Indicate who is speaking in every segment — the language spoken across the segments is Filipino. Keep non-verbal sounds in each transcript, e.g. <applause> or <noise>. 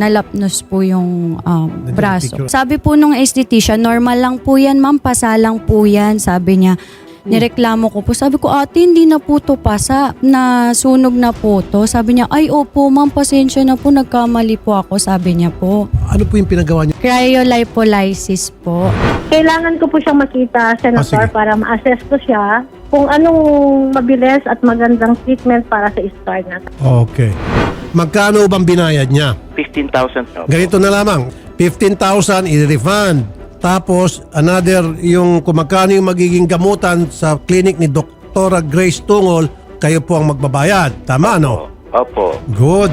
Speaker 1: nalapnos po yung um, braso. Sabi po nung esthetician, normal lang po yan ma'am, pasa lang po yan. Sabi niya, nireklamo ko po. Sabi ko, ate, hindi na po to pasa. Na sunog na po to. Sabi niya, ay opo ma'am, pasensya na po, nagkamali po ako. Sabi niya po.
Speaker 2: Ano po yung pinagawa niyo?
Speaker 1: Cryolipolysis po.
Speaker 3: Kailangan ko po siyang makita,
Speaker 2: Ah, sige.
Speaker 3: Senator, para ma-assess ko siya kung anong mabilis at magandang treatment para sa scar na.
Speaker 2: Okay. Magkano bang binayad niya?
Speaker 4: 15,000 po.
Speaker 2: Ganito na lamang. 15,000 i-refund. Tapos another yung kung magkano yung magiging gamutan sa clinic ni Dr. Grace Tungol, kayo po ang magbabayad. Tama, no?
Speaker 4: Opo.
Speaker 2: Good.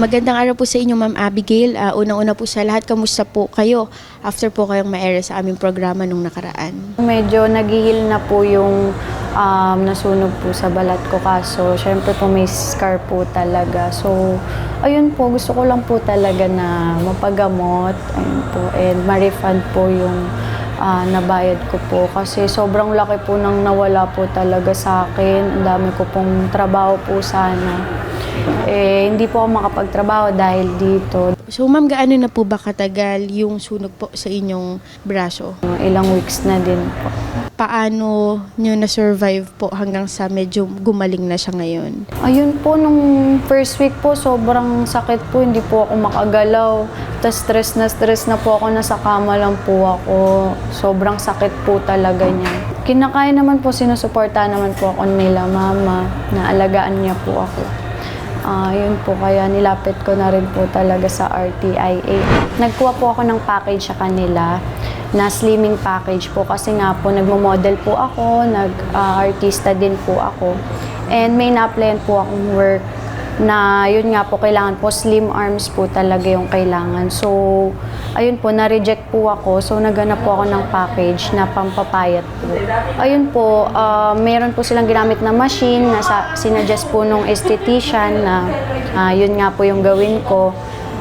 Speaker 5: Magandang araw po sa inyo, Ma'am Abigail. Ah, Unang-una po sa lahat, kamusta po kayo after po kayong ma-air sa aming programa nung nakaraan?
Speaker 1: Medyo nagihil na po yung um, nasunog po sa balat ko kaso syempre po may scar po talaga. So, ayun po, gusto ko lang po talaga na mapagamot ayun po, and ma-refund po yung ah, nabayad ko po. Kasi sobrang laki po nang nawala po talaga sa akin. Ang dami ko pong trabaho po sana. Eh, hindi po ako makapagtrabaho dahil dito.
Speaker 5: So, Ma'am, gaano na po ba katagal yung sunog po sa inyong braso?
Speaker 1: Ilang weeks na din po.
Speaker 5: Paano nyo na-survive po hanggang sa medyo gumaling na siya ngayon?
Speaker 1: Ayun po, nung first week po, sobrang sakit po. Hindi po ako makagalaw. Tapos stress na stress na po ako. Nasa kama lang po ako. Sobrang sakit po talaga niya. Kinakaya naman po, sinusuporta naman po ako nila mama. Naalagaan niya po ako. Ah, yun po, kaya nilapit ko na rin po talaga sa RTIA. Nagkuha po ako ng package sa kanila na slimming package po kasi nga po nagmo-model po ako, nag-artista din po ako. And may na-applyan po akong work na yun nga po kailangan po slim arms po talaga yung kailangan. So ayun po na-reject po ako. So naghanap po ako ng package na pampapayat po. Ayun po, ah, meron po silang ginamit na machine na sa, sinuggest po nung esthetician na ah, yun nga po yung gawin ko.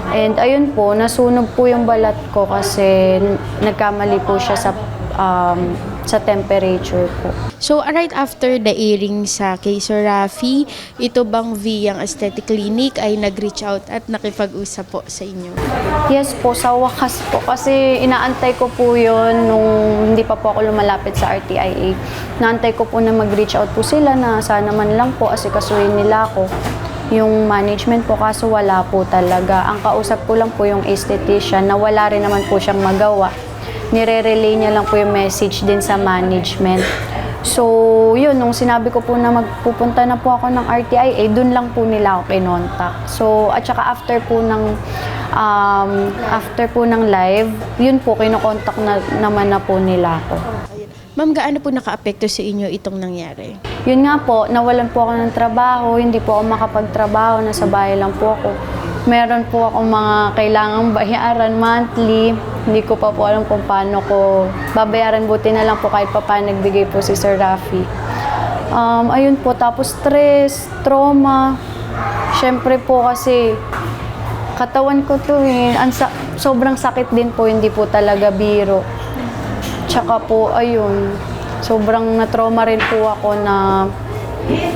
Speaker 1: And ayun po, nasunog po yung balat ko kasi nagkamali po siya sa um, sa temperature po.
Speaker 5: So, right after the airing sa kay Sir Rafi, ito bang Viyang Aesthetic Clinic ay nag-reach out at nakipag-usap po sa inyo?
Speaker 1: Yes po, sa wakas po. Kasi inaantay ko po yun nung hindi pa po ako lumalapit sa RTIA. Naantay ko po na mag-reach out po sila na sana man lang po asikasuhin nila ako. Yung management po, kaso wala po talaga. Ang kausap ko lang po yung esthetician na wala rin naman po siyang magawa. Nire-relay niya lang po yung message din sa management. So, yun, nung sinabi ko po na magpupunta na po ako ng RTIA, eh, dun lang po nila ako kinontak. So, at saka after po ng um, after po ng live, yun po, kinokontak na, naman na po nila ako.
Speaker 5: Ma'am, gaano po naka-apekto sa inyo itong nangyari?
Speaker 1: Yun nga po, nawalan po ako ng trabaho, hindi po ako makapagtrabaho, nasa bahay lang po ako. Meron po ako mga kailangang bayaran monthly. Hindi ko pa po alam kung paano ko babayaran. Buti na lang po kahit pa paano nagbigay po si Sir Rafi. Um, ayun po, tapos stress, trauma. Siyempre po kasi katawan ko to eh. Ang sa- sobrang sakit din po, hindi po talaga biro. Tsaka po, ayun, sobrang na-trauma rin po ako na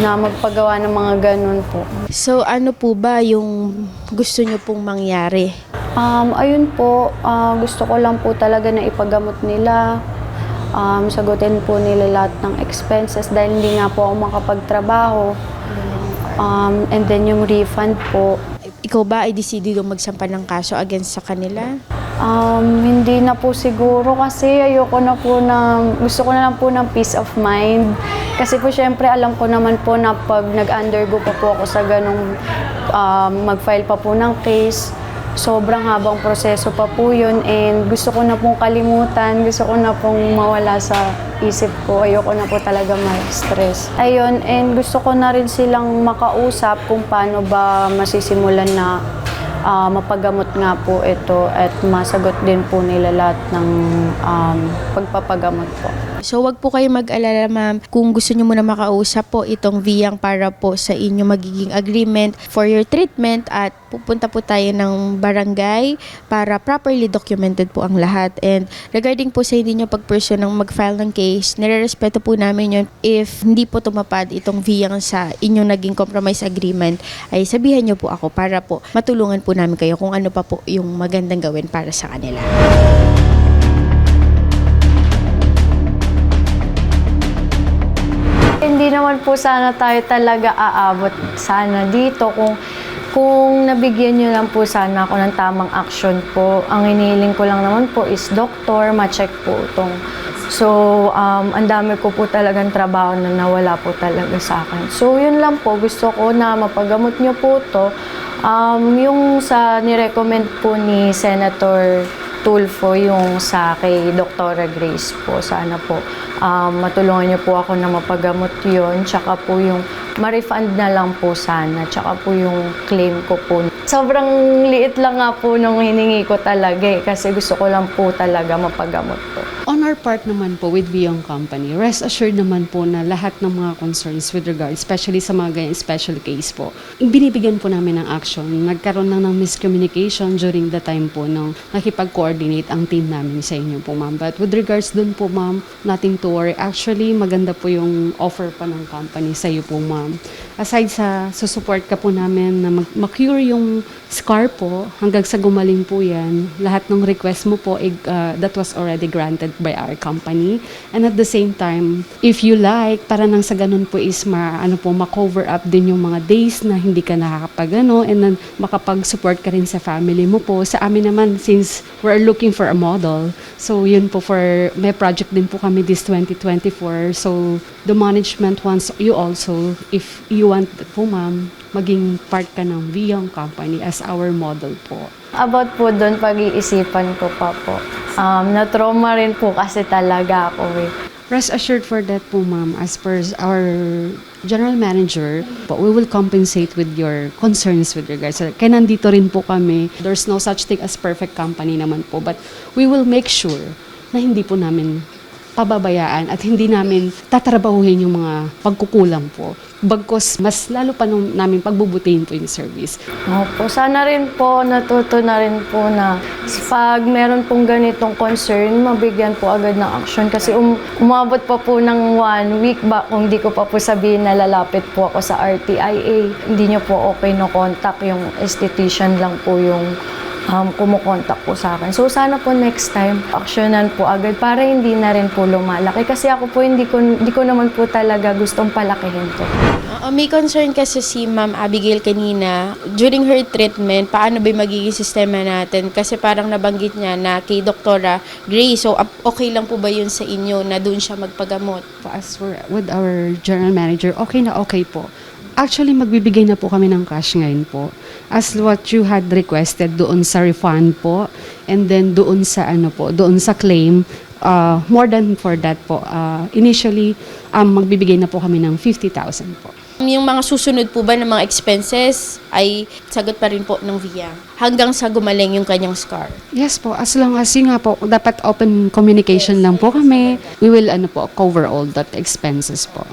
Speaker 1: na magpagawa ng mga ganun po.
Speaker 5: So, ano po ba yung gusto nyo pong mangyari?
Speaker 1: Um, ayun po, ah, gusto ko lang po talaga na ipagamot nila. Um, sagutin po nila lahat ng expenses dahil hindi nga po ako makapagtrabaho. Um, and then yung refund po,
Speaker 5: Ikaw ba ay desidido magsampa ng kaso against sa kanila?
Speaker 1: Um, hindi na po siguro kasi ayoko na po ng, gusto ko na lang po ng peace of mind. Kasi po syempre alam ko naman po na pag nag-undergo pa po ako sa ganong um, mag-file pa po ng case, sobrang habang proseso pa po yun and gusto ko na pong kalimutan, gusto ko na pong mawala sa isip ko. Ayoko na po talaga ma-stress. Ayun, and gusto ko na rin silang makausap kung paano ba masisimulan na ah, mapagamot nga po ito at masagot din po nila lahat ng um, pagpapagamot po.
Speaker 5: So wag po kayo mag-alala ma'am kung gusto nyo muna makausap po itong VIANG para po sa inyo magiging agreement for your treatment at pupunta po tayo ng barangay para properly documented po ang lahat. And regarding po sa hindi nyo pag-pursue ng mag-file ng case, nire-respeto po namin yun if hindi po tumapad itong VIANG sa inyong naging compromise agreement ay sabihan nyo po ako para po matulungan po namin kayo kung ano pa po yung magandang gawin para sa kanila.
Speaker 1: Naman po sana tayo talaga aabot sana dito kung kung nabigyan nyo lang po sana ako ng tamang action po. Ang inihiling ko lang naman po is doktor, ma-check po itong. So, um, ang dami ko po talagang trabaho na nawala po talaga sa akin. So, yun lang po. Gusto ko na mapagamot nyo po to. Um, yung sa nirecommend po ni Senator Tulfo yung sa kay Dr. Grace po. Sana po um, matulungan niyo po ako na mapagamot yon Tsaka po yung ma-refund na lang po sana. Tsaka po yung claim ko po. Sobrang liit lang nga po nung hiningi ko talaga eh. Kasi gusto ko lang po talaga mapagamot po.
Speaker 4: On our part naman po with Beyond Company, rest assured naman po na lahat ng mga concerns with regard, especially sa mga ganyan special case po, binibigyan po namin ng action. Nagkaroon lang ng miscommunication during the time po nung nakipag-coordinate ang team namin sa inyo po, ma'am. But with regards dun po, ma'am, nothing to worry. Actually, maganda po yung offer pa ng company sa iyo po, ma'am. Aside sa support ka po namin na mag- ma-cure yung scar po, hanggang sa gumaling po yan, lahat ng request mo po, eh, uh, that was already granted by our company. And at the same time, if you like, para nang sa ganun po is ma, ano po, ma-cover up din yung mga days na hindi ka nakakapag ano, and then makapag-support ka rin sa family mo po. Sa amin naman, since we're looking for a model, so yun po for, may project din po kami this 2024. So the management wants you also, if you want po ma'am, maging part ka ng Vion Company as our model po.
Speaker 1: About po doon, pag-iisipan ko pa po. Um, na-trauma rin po kasi talaga ako eh.
Speaker 4: Rest assured for that po, ma'am, as per our general manager, po, we will compensate with your concerns with regards. sa- Kaya nandito rin po kami. There's no such thing as perfect company naman po. But we will make sure na hindi po namin pababayaan at hindi namin tatrabahuhin yung mga pagkukulang po. Bagkos, mas lalo pa nung namin pagbubutihin po yung service.
Speaker 1: Opo, sana rin po natuto na rin po na pag meron pong ganitong concern, mabigyan po agad ng action. Kasi um, umabot pa po ng one week ba kung di ko pa po sabihin na lalapit po ako sa RTIA. Hindi niyo po okay no contact yung esthetician lang po yung um, kumukontak po sa akin. So sana po next time, actionan po agad para hindi na rin po lumalaki. Kasi ako po hindi ko, hindi ko naman po talaga gustong palakihin to.
Speaker 5: Uh, may concern kasi si Ma'am Abigail kanina, during her treatment, paano ba magiging sistema natin? Kasi parang nabanggit niya na kay Doktora Gray, so okay lang po ba yun sa inyo na doon siya magpagamot?
Speaker 4: As for with our general manager, okay na okay po. Actually, magbibigay na po kami ng cash ngayon po. As what you had requested doon sa refund po, and then doon sa ano po, doon sa claim, uh, more than for that po. Uh, initially, um, magbibigay na po kami ng 50,000 po.
Speaker 5: Yung mga susunod po ba ng mga expenses ay sagot pa rin po ng VIA hanggang sa gumaling yung kanyang scar.
Speaker 4: Yes po, as long as yun nga po, dapat open communication lang po kami. We will ano po, cover all that expenses po.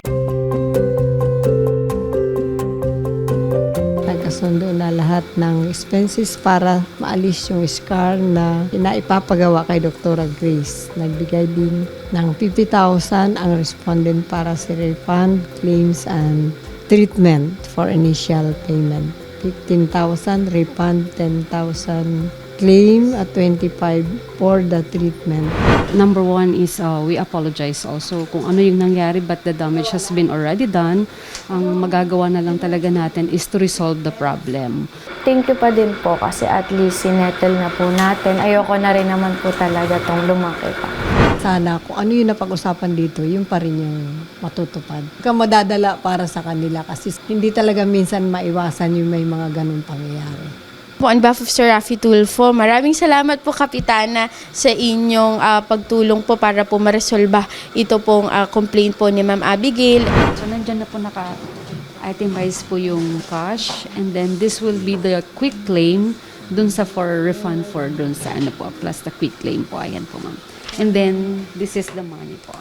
Speaker 6: Nagkasundo na lahat ng expenses para maalis yung scar na inaipapagawa kay Dr. Grace. Nagbigay din ng 50,000 ang respondent para sa refund, claims, and treatment for initial payment. 15,000 refund, 10,000 claim at 25 for the treatment.
Speaker 4: Number one is uh, we apologize also kung ano yung nangyari but the damage has been already done. Ang magagawa na lang talaga natin is to resolve the problem.
Speaker 1: Thank you pa din po kasi at least sinettle na po natin. Ayoko na rin naman po talaga tong lumaki pa.
Speaker 6: sana kung ano yung napag-usapan dito, yung pa rin yung matutupad. Huwag kang madadala para sa kanila kasi hindi talaga minsan maiwasan yung may mga ganun pangyayari.
Speaker 5: Po, on behalf of Sir Rafi Tulfo, maraming salamat po Kapitana sa inyong ah, pagtulong po para po maresolba ito pong ah, complaint po ni Ma'am Abigail.
Speaker 4: So nandyan na po naka itemize po yung cash and then this will be the quick claim dun sa for refund for dun sa ano po plus the quick claim po ayan po ma'am. And then, this is the money po.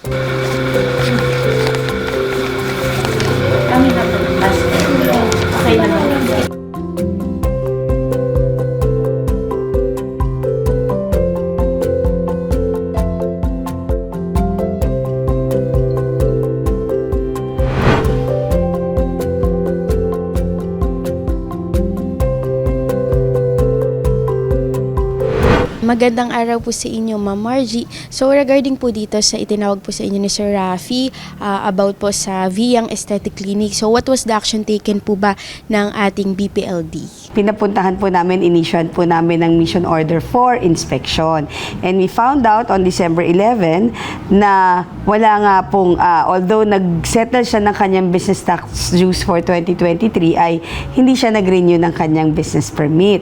Speaker 5: Magandang araw po sa inyo, Ma'am Margie. So regarding po dito sa itinawag po sa inyo ni Sir Rafi ah, about po sa Viyang Aesthetic Clinic. So what was the action taken po ba ng ating BPLD?
Speaker 7: Pinapuntahan po namin, inisyon po namin ng mission order for inspection. And we found out on December 11 na wala nga pong, ah, although nag-settle siya ng kanyang business tax dues for 2023, ay hindi siya nag-renew ng kanyang business permit.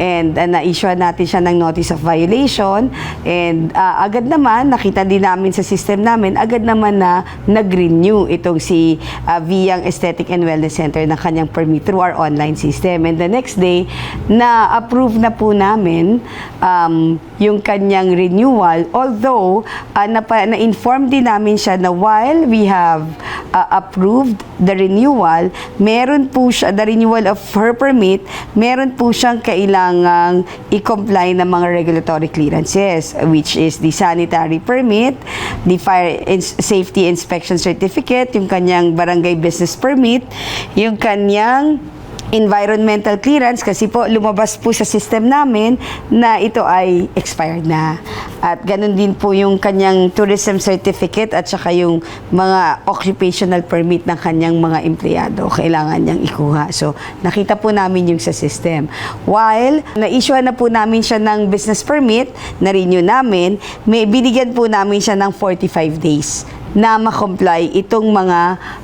Speaker 7: And uh, na-issue natin siya ng notice of violation. And ah, agad naman, nakita din namin sa system namin, agad naman na nag-renew itong si uh, Viyang Aesthetic and Wellness Center ng kanyang permit through our online system. And the next day, na-approve na po namin um, yung kanyang renewal. Although, uh, na-inform din namin siya na while we have uh, approved the renewal, meron po siya, the renewal of her permit, meron po siyang kailangang i-comply ng mga regulatory clearances, which is the sanitary permit, the fire ins- safety inspection certificate, yung kanyang barangay business permit, yung kanyang environmental clearance kasi po lumabas po sa system namin na ito ay expired na. At ganun din po yung kanyang tourism certificate at saka yung mga occupational permit ng kanyang mga empleyado kailangan niyang ikuha. So, nakita po namin yung sa system. While na-issue na po namin siya ng business permit, na-renew namin, may binigyan po namin siya ng 45 days na ma-comply itong mga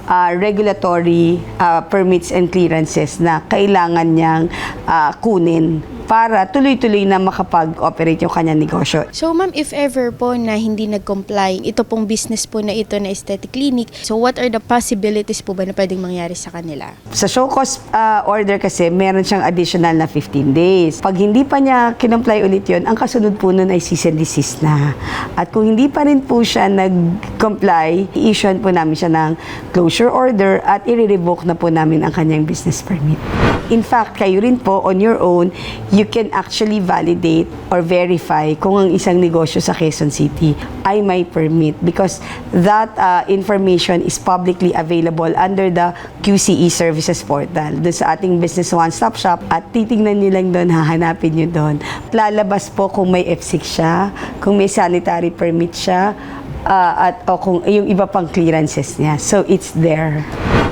Speaker 7: ah, regulatory ah, permits and clearances na kailangan niyang ah, kunin para tuloy-tuloy na makapag-operate yung kanyang negosyo.
Speaker 5: So ma'am, if ever po na hindi nag-comply, ito pong business po na ito na aesthetic clinic, so what are the possibilities po ba na pwedeng mangyari sa kanila?
Speaker 7: Sa show cause ah, order kasi, meron siyang additional na 15 days. Pag hindi pa niya kinomply ulit yon, ang kasunod po nun ay cease and desist na. At kung hindi pa rin po siya nag-comply, i-issue po namin siya ng closure order at i-revoke na po namin ang kanyang business permit. In fact, kayo rin po on your own, you can actually validate or verify kung ang isang negosyo sa Quezon City ay may permit because that uh, information is publicly available under the QCE Services Portal. Doon sa ating Business One Stop Shop at titingnan nyo lang doon, hahanapin nyo doon. Lalabas po kung may F6 siya, kung may sanitary permit siya, uh, at o kung yung iba pang clearances niya. So it's there.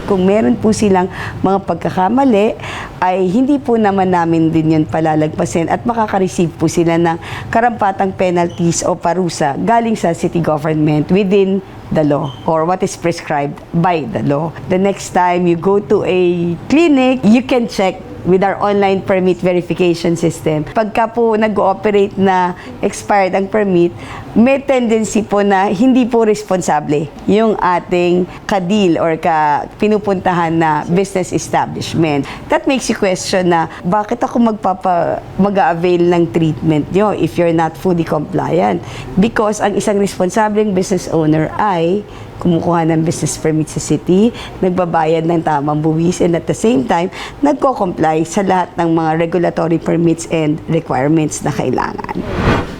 Speaker 7: Kung meron po silang mga pagkakamali, ay hindi po naman namin din yun palalagpasin at makaka-receive po sila ng karampatang penalties o parusa galing sa city government within the law or what is prescribed by the law. The next time you go to a clinic, you can check with our online permit verification system. Pagka po nag-ooperate na expired ang permit, may tendency po na hindi po responsable yung ating kadil or ka pinupuntahan na business establishment. That makes you question na bakit ako magpapa mag-avail ng treatment nyo if you're not fully compliant? Because ang isang responsableng business owner ay kumukuha ng business permit sa city, nagbabayad ng tamang buwis, and at the same time, nagko-comply sa lahat ng mga regulatory permits and requirements na kailangan.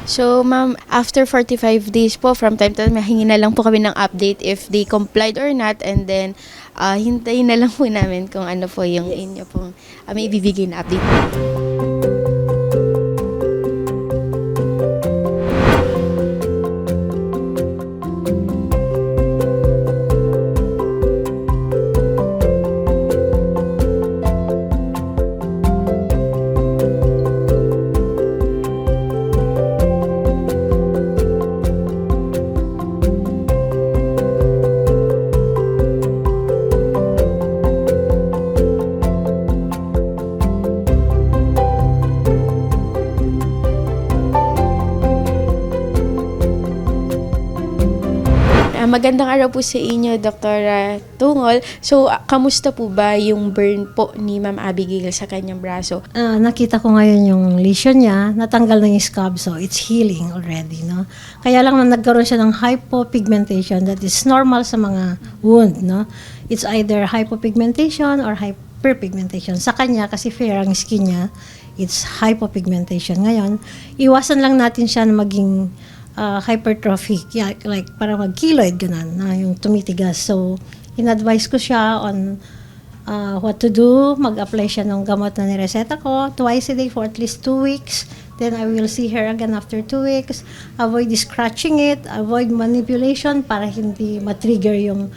Speaker 5: So ma'am, after 45 days po, from time to time, mahingi na lang po kami ng update if they complied or not and then ah, hintayin na lang po namin kung ano po yung inyo pong uh, may ibibigay na update. Magandang araw po sa inyo, Dr. Tungol. So, ah, kamusta po ba yung burn po ni Ma'am Abigail sa kanyang braso?
Speaker 8: Ah, nakita ko ngayon yung lesion niya, natanggal na yung scab, so it's healing already, no? Kaya lang na nagkaroon siya ng hypopigmentation that is normal sa mga wound, no? It's either hypopigmentation or hyperpigmentation. Sa kanya, kasi fair ang skin niya, it's hypopigmentation. Ngayon, iwasan lang natin siya na maging ah, hypertrophic, yeah, like para mag-keloid, ganun, na yung tumitigas. So, in-advise ko siya on uh, what to do, mag-apply siya ng gamot na nireseta ko twice a day for at least two weeks. Then I will see her again after two weeks. Avoid scratching it, avoid manipulation para hindi matrigger yung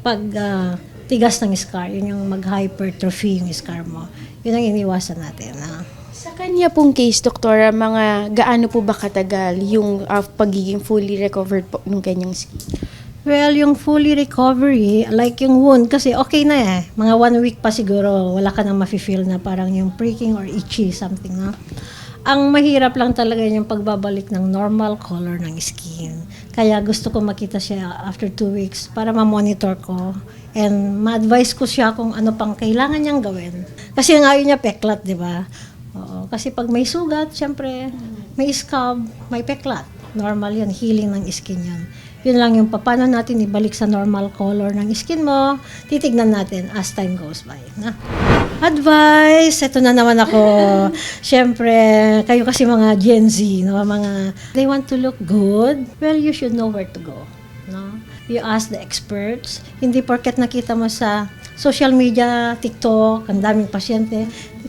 Speaker 8: pag uh, tigas ng scar. Yun yung mag-hypertrophy yung scar mo. Yun ang iniwasan natin. ah.
Speaker 5: Sa kanya pong case, Doktora, mga gaano po ba katagal yung ah, pagiging fully recovered po ng kanyang skin?
Speaker 8: Well, yung fully recovery, like yung wound, kasi okay na eh. Mga one week pa siguro, wala ka nang mafe-feel na parang yung pricking or itchy, something, no? Ang mahirap lang talaga yung pagbabalik ng normal color ng skin. Kaya gusto ko makita siya after two weeks para ma-monitor ko and ma-advise ko siya kung ano pang kailangan niyang gawin. Kasi ang ayaw niya peklat, di ba? Kasi pag may sugat, syempre, may scab, may peklat. Normal yan, healing ng skin yan. Yun lang yung paano natin ibalik sa normal color ng skin mo. Titignan natin as time goes by. Na? Advice, ito na naman ako. <laughs> Siyempre, kayo kasi mga Gen Z, no? mga they want to look good. Well, you should know where to go. No? You ask the experts. Hindi porket nakita mo sa social media, TikTok, ang daming pasyente.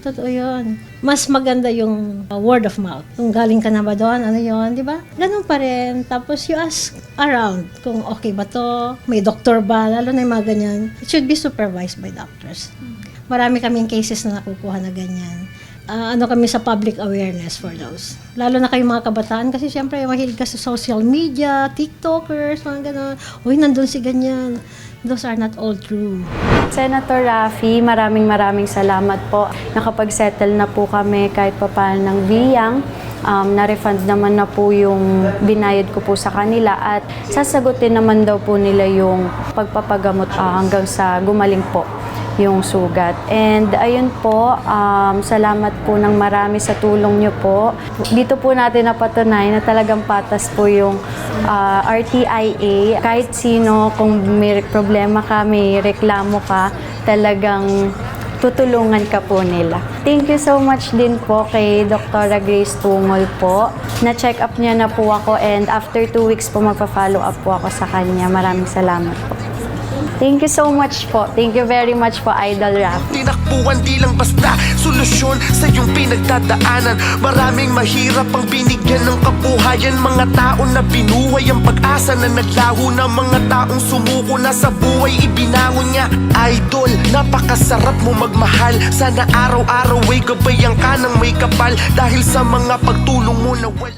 Speaker 8: Totoo yun. Mas maganda yung uh, word of mouth. Kung galing ka na ba doon, ano yun, di ba? Ganun pa rin. Tapos you ask around kung okay ba to, may doktor ba, lalo na yung mga ganyan. It should be supervised by doctors. Marami kaming cases na nakukuha na ganyan. Ah, ano kami sa public awareness for those. Lalo na kayong mga kabataan kasi syempre mahilig ka sa social media, TikTokers, mga gano'n. Uy, nandun si ganyan. Those are not all true.
Speaker 1: Senator Rafi, maraming maraming salamat po. Nakapag-settle na po kami kahit pa paano ng VIANG. Um, na-refund naman na po yung binayad ko po sa kanila at sasagutin naman daw po nila yung pagpapagamot ah, hanggang sa gumaling po yung sugat. And ayun po, um, salamat po ng marami sa tulong nyo po. Dito po natin napatunay na talagang patas po yung ah, RTIA. Kahit sino, kung may problema ka, may reklamo ka, talagang tutulungan ka po nila. Thank you so much din po kay Dr. Grace Tungol po. Na-check up niya na po ako and after two weeks po magpa-follow up po ako sa kanya. Maraming salamat po. Thank you so much po. Thank you very much po, Idol Rap.
Speaker 9: Tinakbuhan di lang basta Solusyon sa iyong pinagdadaanan Maraming mahirap ang binigyan ng kabuhayan Mga tao na binuhay ang pag-asa na naglaho na Mga taong sumuko na sa buhay ibinangon niya Idol, napakasarap mo magmahal Sana araw-araw ay gabayan ka ng may kapal Dahil sa mga pagtulong mo na wala